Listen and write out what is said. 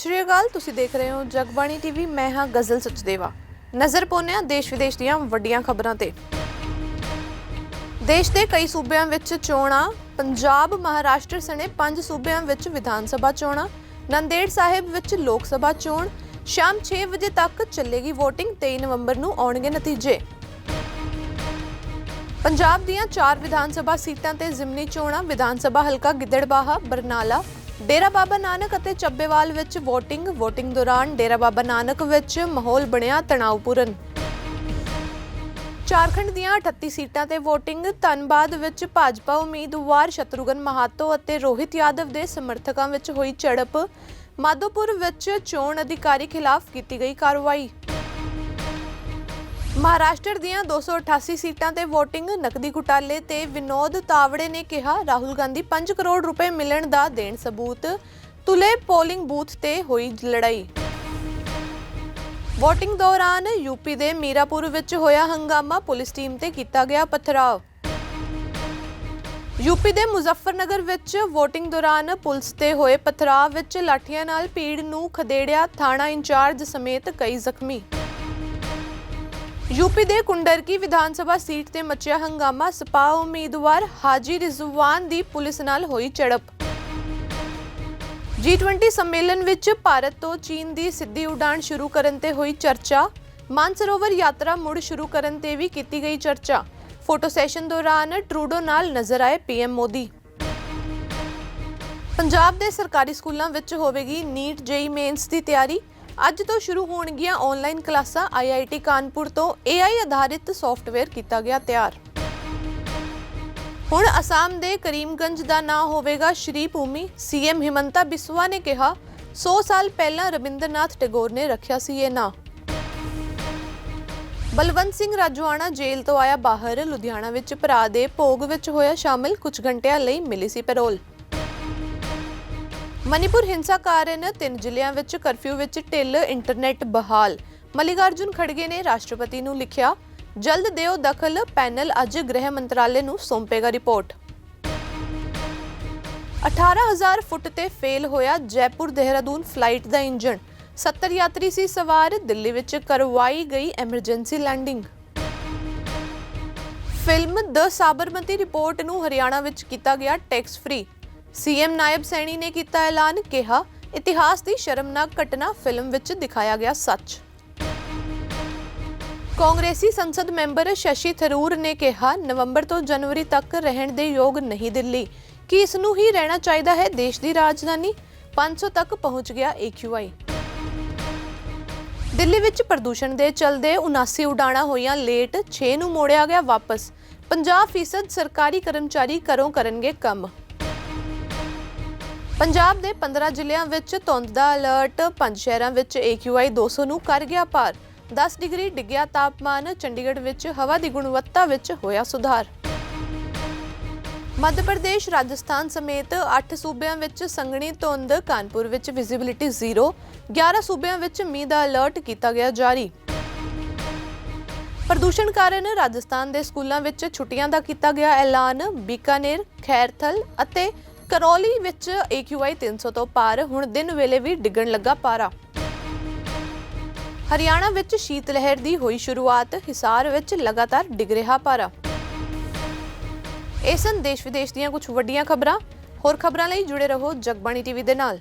ਸਤਿ ਸ਼੍ਰੀ ਅਕਾਲ, ਤੁਸੀਂ ਦੇਖ ਰਹੇ ਹੋ ਜਗਬਾਣੀ ਟੀਵੀ, ਮੈਂ ਹਾਂ ਗਜ਼ਲ ਸਚਦੇਵਾ। ਨਜ਼ਰ ਪਾਉਂਦੇ ਹਾਂ ਦੇਸ਼ ਵਿਦੇਸ਼ ਦੀਆਂ ਵੱਡੀਆਂ ਖਬਰਾਂ ਤੇ। ਦੇਸ਼ ਦੇ ਕਈ ਸੂਬਿਆਂ ਵਿੱਚ ਚੋਣਾਂ, ਪੰਜਾਬ, ਮਹਾਰਾਸ਼ਟਰ ਸਣੇ ਪੰਜ ਸੂਬਿਆਂ ਵਿੱਚ ਵਿਧਾਨ ਸਭਾ ਚੋਣਾਂ, ਨੰਦੇੜ ਸਾਹਿਬ ਵਿੱਚ ਲੋਕ ਸਭਾ ਚੋਣ, ਸ਼ਾਮ 6 ਵਜੇ ਤੱਕ ਚੱਲੇਗੀ VOTING 23 ਨਵੰਬਰ ਨੂੰ ਆਉਣਗੇ ਨਤੀਜੇ। ਪੰਜਾਬ ਦੀਆਂ ਚਾਰ ਵਿਧਾਨ ਸਭਾ ਸੀਟਾਂ ਤੇ ਜ਼ਿਮਨੀ ਚੋਣਾਂ, ਵਿਧਾਨ ਸਭਾ ਹਲਕਾ ਗਿੱਦੜਬਾਹਾ, ਬਰਨਾਲਾ ਡੇਰਾ ਬਾਬਾ ਨਾਨਕ ਅਤੇ ਚੱਬੇਵਾਲ ਵਿੱਚ VOTING VOTING ਦੌਰਾਨ ਡੇਰਾ ਬਾਬਾ ਨਾਨਕ ਵਿੱਚ ਮਾਹੌਲ ਬਣਿਆ ਤਣਾਅਪੂਰਨ। ਝਾਰਖੰਡ ਦੀਆਂ 38 ਸੀਟਾਂ ਤੇ VOTING ਧਨਬਾਦ ਵਿੱਚ ਭਾਜਪਾ ਉਮੀਦਵਾਰ ਸ਼ਤਰੂਗਨ ਮਹਾਤੋ ਅਤੇ ਰੋਹਿਤ ਯਾਦਵ ਦੇ ਸਮਰਥਕਾਂ ਵਿੱਚ ਹੋਈ ਝੜਪ। ਮਾਧੋਪੁਰ ਵਿੱਚ ਚੋਣ ਅਧਿਕਾਰੀ ਖਿਲਾਫ ਕੀਤੀ ਗਈ ਕਾਰਵਾਈ। ਮਹਾਰਾਸ਼ਟਰ ਦੀਆਂ 288 ਸੀਟਾਂ ਤੇ VOTING ਨਕਦੀ ਘੁਟਾਲੇ ਤੇ ਵਿਨੋਦ ਤਾਵੜੇ ਨੇ ਕਿਹਾ, ਰਾਹੁਲ ਗਾਂਧੀ 5 ਕਰੋੜ ਰੁਪਏ ਮਿਲਣ ਦਾ ਦੇਣ ਸਬੂਤ। ਤੁਲੇ ਪੋਲਿੰਗ ਬੂਥ ਤੇ ਹੋਈ ਲੜਾਈ। VOTING ਦੌਰਾਨ ਯੂਪੀ ਦੇ ਮੀਰਾਪੁਰ ਵਿੱਚ ਹੋਇਆ ਹੰਗਾਮਾ, ਪੁਲਿਸ ਟੀਮ ਤੇ ਕੀਤਾ ਗਿਆ ਪਥਰਾਵ। ਯੂਪੀ ਦੇ ਮੁਜ਼ੱਫਰਨਗਰ ਵਿੱਚ VOTING ਦੌਰਾਨ ਪੁਲਿਸ ਤੇ ਹੋਏ ਪਥਰਾਵ ਵਿੱਚ ਲਾਠੀਆਂ ਨਾਲ ਭੀੜ ਨੂੰ ਖਦੇੜਿਆ ਥਾਣਾ ਇੰਚਾਰਜ ਸਮੇਤ ਕਈ ਜ਼ਖਮੀ। ਯੂਪੀ ਦੇ ਕੁੰਡਰਕੀ ਵਿਧਾਨ ਸਭਾ ਸੀਟ ਤੇ ਮਚਿਆ ਹੰਗਾਮਾ, ਸਪਾ ਉਮੀਦਵਾਰ ਹਾਜੀ ਰਿਜ਼ਵਾਨ ਦੀ ਪੁਲਿਸ ਨਾਲ ਹੋਈ ਝੜਪ। G20 ਸੰਮੇਲਨ ਵਿੱਚ ਭਾਰਤ ਤੋਂ ਚੀਨ ਦੀ ਸਿੱਧੀ ਉਡਾਣ ਸ਼ੁਰੂ ਕਰਨ ਤੇ ਹੋਈ ਚਰਚਾ। ਮਾਨਸਰੋਵਰ ਯਾਤਰਾ ਮੁੜ ਸ਼ੁਰੂ ਕਰਨ ਤੇ ਵੀ ਕੀਤੀ ਗਈ ਚਰਚਾ। ਫੋਟੋ ਸੈਸ਼ਨ ਦੌਰਾਨ ਟਰੂਡੋ ਨਾਲ ਨਜ਼ਰ ਆਏ ਪੀਐਮ ਮੋਦੀ। ਪੰਜਾਬ ਦੇ ਸਰਕਾਰੀ ਸਕੂਲਾਂ ਵਿੱਚ ਹੋਵੇਗੀ ਨੀਟ ਜੇਈ ਮੇਨਸ ਦੀ ਤਿਆਰੀ। ਅੱਜ ਤੋਂ ਸ਼ੁਰੂ ਹੋਣਗੀਆਂ ਆਨਲਾਈਨ ਕਲਾਸਾਂ। ਆਈਆਈਟੀ ਕਾਨਪੁਰ ਤੋਂ AI ਆਧਾਰਿਤ ਸੌਫਟਵੇਅਰ ਕੀਤਾ ਗਿਆ ਤਿਆਰ। ਹੁਣ ਅਸਾਮ ਦੇ ਕਰੀਮਗੰਜ ਦਾ ਨਾਂ ਹੋਵੇਗਾ ਸ਼੍ਰੀ ਭੂਮੀ। ਸੀਐਮ ਹਿਮੰਤਾ ਬਿਸਵਾ ਨੇ ਕਿਹਾ 100 ਸਾਲ ਪਹਿਲਾਂ ਰਵਿੰਦਰਨਾਥ ਟੈਗੋਰ ਨੇ ਰੱਖਿਆ ਸੀ ਇਹ ਨਾਂ। ਬਲਵੰਤ ਸਿੰਘ ਰਾਜਵਾਨਾ ਜੇਲ੍ਹ ਤੋਂ ਆਇਆ ਬਾਹਰ। ਲੁਧਿਆਣਾ ਵਿੱਚ ਭਰਾ ਦੇ ਭੋਗ ਵਿੱਚ ਹੋਇਆ ਸ਼ਾਮਿਲ। ਕੁਝ ਘੰਟਿਆਂ ਲਈ ਮਿਲੀ ਸੀ ਪੈਰੋਲ। ਮਨੀਪੁਰ ਹਿੰਸਾ ਕਾਰਨ ਤਿੰਨ ਜ਼ਿਲ੍ਹਿਆਂ ਵਿੱਚ ਕਰਫਿਊ ਵਿੱਚ ਢਿੱਲ ਇੰਟਰਨੈਟ ਬਹਾਲ। ਮਲਿਕਾਰਜੁਨ ਖੜਗੇ ਨੇ ਰਾਸ਼ਟਰਪਤੀ ਨੂੰ ਲਿਖਿਆ, ਜਲਦ ਦਿਓ ਦਖਲ, ਪੈਨਲ ਅੱਜ ਗ੍ਰਹਿ ਮੰਤਰਾਲੇ ਨੂੰ ਸੌਂਪੇਗਾ ਰਿਪੋਰਟ। 18000 ਫੁੱਟ ਤੇ ਫੇਲ ਹੋਇਆ ਜੈਪੁਰ ਦੇਹਰਾਦੂਨ ਫਲਾਈਟ ਦਾ ਇੰਜਣ। 70 ਯਾਤਰੀ ਸੀ ਸਵਾਰ, ਦਿੱਲੀ ਵਿੱਚ ਕਰਵਾਈ ਗਈ emergency landing. Film the Sabarmati report ਨੂੰ ਹਰਿਆਣਾ ਵਿੱਚ ਕੀਤਾ ਗਿਆ tax free. CM Nayab Saini ਨੇ ਕੀਤਾ ਐਲਾਨ, ਕਿਹਾ, ਇਤਿਹਾਸ ਦੀ ਸ਼ਰਮਨਾਕ ਘਟਨਾ ਫਿਲਮ ਵਿੱਚ ਦਿਖਾਇਆ ਗਿਆ ਸੱਚ। ਕਾਂਗਰਸੀ ਸੰਸਦ ਮੈਂਬਰ ਸ਼ਸ਼ੀ ਥਰੂਰ ਨੇ ਕਿਹਾ, ਨਵੰਬਰ ਤੋਂ ਜਨਵਰੀ ਤੱਕ ਰਹਿਣ ਦੇ ਯੋਗ ਨਹੀਂ ਦਿੱਲੀ। ਕਿ ਇਸ ਨੂੰ ਹੀ ਰਹਿਣਾ ਚਾਹੀਦਾ ਹੈ ਦੇਸ਼ ਦੀ ਰਾਜਧਾਨੀ? 500 ਤੱਕ ਪਹੁੰਚ ਗਿਆ AQI ਦਿੱਲੀ ਵਿੱਚ ਪ੍ਰਦੂਸ਼ਣ ਦੇ ਚਲਦੇ 79 ਉਡਾਣਾਂ ਹੋਈਆਂ ਲੇਟ 6 ਨੂੰ ਮੋੜਿਆ ਗਿਆ ਵਾਪਸ। 50% ਸਰਕਾਰੀ ਕਰਮਚਾਰੀ ਘਰੋਂ ਕਰਨਗੇ ਕੰਮ। ਪੰਜਾਬ ਦੇ 15 ਜ਼ਿਲ੍ਹਿਆਂ ਵਿੱਚ ਧੁੰਦ ਦਾ ਅਲਰਟ, ਪੰਜ ਸ਼ਹਿਰਾਂ ਵਿੱਚ AQI 200 ਨੂੰ ਕਰ ਗਿਆ ਪਾਰ। 10 ਡਿਗਰੀ ਡਿੱਗਿਆ ਤਾਪਮਾਨ, ਚੰਡੀਗੜ੍ਹ ਵਿੱਚ ਹਵਾ ਦੀ ਗੁਣਵੱਤਾ ਵਿੱਚ ਹੋਇਆ ਸੁਧਾਰ। ਮੱਧ ਪ੍ਰਦੇਸ਼, ਰਾਜਸਥਾਨ ਸਮੇਤ 8 ਸੂਬਿਆਂ ਵਿੱਚ ਸੰਘਣੀ ਧੁੰਦ, ਕਾਨਪੁਰ ਵਿੱਚ ਵਿਜ਼ਿਬਿਲਿਟੀ ਜ਼ੀਰੋ 11 ਸੂਬਿਆਂ ਵਿੱਚ ਮੀਂਹ ਦਾ ਅਲਰਟ ਕੀਤਾ ਗਿਆ ਜਾਰੀ। ਪ੍ਰਦੂਸ਼ਣ ਕਾਰਨ ਰਾਜਸਥਾਨ ਦੇ ਸਕੂਲਾਂ ਵਿੱਚ ਛੁੱਟੀਆਂ ਦਾ ਕੀਤਾ ਗਿਆ ਐਲਾਨ, ਬੀਕਾਨੇਰ, ਖੈਰਥਲ ਅਤੇ ਕਰੌਲੀ ਵਿੱਚ AQI 300 ਤੋਂ ਪਾਰ ਹੁਣ ਦਿਨ ਵੇਲੇ ਵੀ ਡਿੱਗਣ ਲੱਗਾ ਪਾਰਾ। ਹਰਿਆਣਾ ਵਿੱਚ ਸ਼ੀਤ ਲਹਿਰ ਦੀ ਹੋਈ ਸ਼ੁਰੂਆਤ, ਹਿਸਾਰ ਵਿੱਚ ਲਗਾਤਾਰ ਡਿੱਗ ਰਿਹਾ ਪਾਰਾ। ਇਹ ਸਨ ਦੇਸ਼ ਵਿਦੇਸ਼ ਦੀਆਂ ਕੁਝ ਵੱਡੀਆਂ ਖਬਰਾਂ। ਹੋਰ ਖਬਰਾਂ ਲਈ ਜੁੜੇ ਰਹੋ ਜਗਬਾਣੀ ਟੀਵੀ ਦੇ ਨਾਲ।